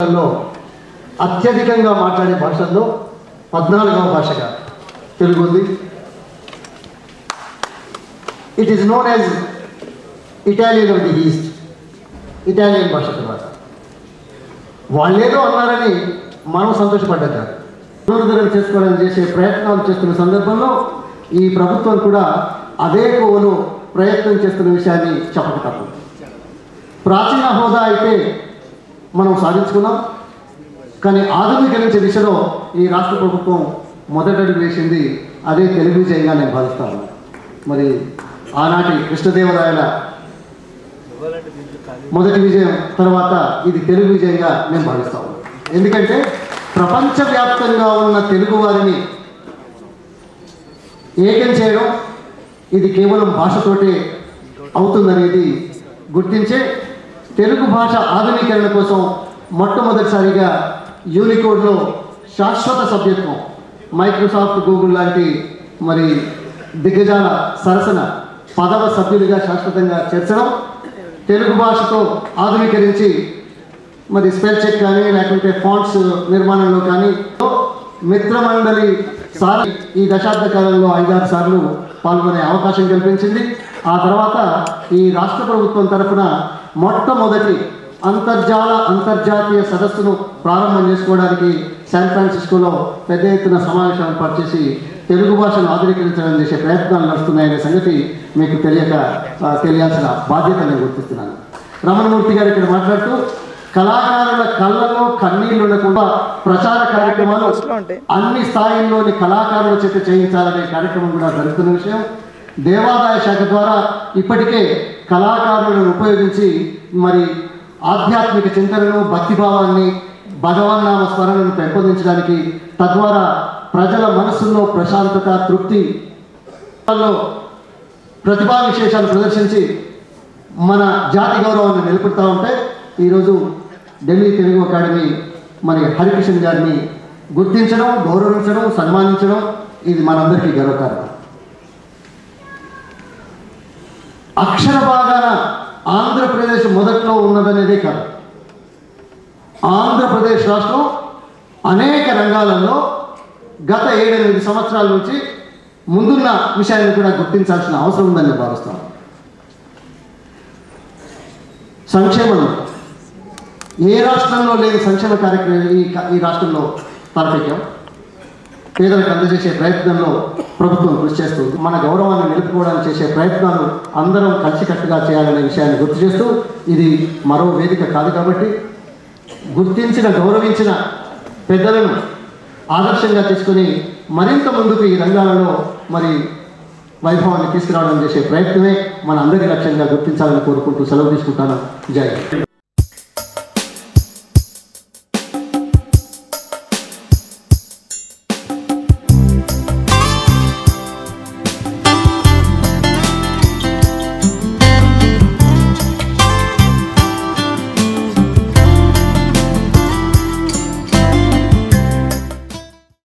భాషల్లో అత్యధికంగా మాట్లాడే భాషల్లో పద్నాలుగవ భాషగా తెలుగు ఉంది it is known as Italian of the East Italian భాష తర్వాత. వాళ్ళేదో అన్నారని మనం సంతోషపడ్డారు పునరుద్ధరణ చేసుకోవడానికి చేసే ప్రయత్నాలు చేస్తున్న సందర్భంలో ఈ ప్రభుత్వం కూడా అదే కోవను ప్రయత్నం చేస్తున్న విషయాన్ని చెప్పక ప్రాచీన హోదా అయితే మనం సాధించుకున్నాం. కానీ ఆధునీకరించే దిశలో ఈ రాష్ట్ర ప్రభుత్వం మొదటడుగు వేసింది అదే తెలుగు విజయంగా నేను భావిస్తాను మరి ఆనాటి కృష్ణదేవరాయల మొదటి విజయం తర్వాత ఇది తెలుగు విజయంగా నేను భావిస్తాను ఎందుకంటే ప్రపంచవ్యాప్తంగా ఉన్న తెలుగు వారిని ఏకం చేయడం ఇది కేవలం భాషతోటే అవుతుందనేది గుర్తించే తెలుగు భాష ఆధునీకరణ కోసం మొట్టమొదటిసారిగా యూనికోడ్లో శాశ్వత సభ్యత్వం మైక్రోసాఫ్ట్ గూగుల్ లాంటి మరి దిగ్గజాల సరసన పదవ సభ్యులుగా శాశ్వతంగా చేర్చడం తెలుగు భాషతో ఆధునీకరించి మరి స్పెల్ చెక్ కానీ లేకుంటే ఫాంట్స్ నిర్మాణంలో కానీ మిత్రమండలి సారి ఈ దశాబ్ద కాలంలో ఐదారు సార్లు పాల్గొనే అవకాశం కల్పించింది. ఆ తర్వాత ఈ రాష్ట్ర ప్రభుత్వం తరఫున మొట్టమొదటి అంతర్జాల అంతర్జాతీయ సదస్సును ప్రారంభం చేసుకోవడానికి శాన్ ఫ్రాన్సిస్కోలో పెద్ద ఎత్తున సమావేశం ఏర్పాటు చేసి తెలుగు భాషను ఆధునీకరించడం చేసే ప్రయత్నాలు నడుస్తున్నాయనే సంగతి మీకు తెలియక తెలియాల్సిన బాధ్యత నేను గుర్తిస్తున్నాను. రమణమూర్తి గారు ఇక్కడ మాట్లాడుతూ కళాకారుల కళ్ళలో కన్నీళ్ళు ఉండకుండా ప్రచార కార్యక్రమాలు అన్ని స్థాయిల్లోని కళాకారుల చేత చేయించాలనే కార్యక్రమం కూడా జరుగుతున్న విషయం. దేవాదాయ శాఖ ద్వారా ఇప్పటికే కళాకారులను ఉపయోగించి మరి ఆధ్యాత్మిక చింతనను భక్తిభావాన్ని భగవన్నామ స్మరణను పెంపొందించడానికి తద్వారా ప్రజల మనస్సుల్లో ప్రశాంతత తృప్తి ప్రతిభా విశేషాలు ప్రదర్శించి మన జాతి గౌరవాన్ని నిలబెడతా ఉంటే ఈరోజు ఢిల్లీ తెలుగు అకాడమీ మరి హరికిషన్ గారిని గుర్తించడం గౌరవించడం సన్మానించడం ఇది మనందరికీ గర్వకారణం. అక్షర భాగాన ఆంధ్రప్రదేశ్ మొదట్లో ఉన్నదనేదే కాదు. ఆంధ్రప్రదేశ్ రాష్ట్రం అనేక రంగాలలో గత ఏడెనిమిది సంవత్సరాల నుంచి ముందున్న విషయాన్ని కూడా గుర్తించాల్సిన అవసరం ఉందని నేను భావిస్తాను. సంక్షేమం. ఏ రాష్ట్రంలో లేని సంక్షేమ కార్యక్రమం ఈ ఈ రాష్ట్రంలో తలపెట్టాం పేదలకు అందజేసే ప్రయత్నంలో ప్రభుత్వం కృషి చేస్తుంది మన గౌరవాన్ని నిలుపుకోవడానికి చేసే ప్రయత్నాలు అందరం కలిసికట్టుగా చేయాలనే విషయాన్ని గుర్తు చేస్తూ ఇది మరో వేదిక కాదు కాబట్టి గుర్తించిన గౌరవించిన పెద్దలను ఆదర్శంగా తీసుకొని మరింత ముందుకు ఈ రంగాలలో మరి వైభవాన్ని తీసుకురావడం చేసే ప్రయత్నమే మన అందరి లక్ష్యంగా గుర్తించాలని కోరుకుంటూ సెలవు తీసుకుంటాను. జై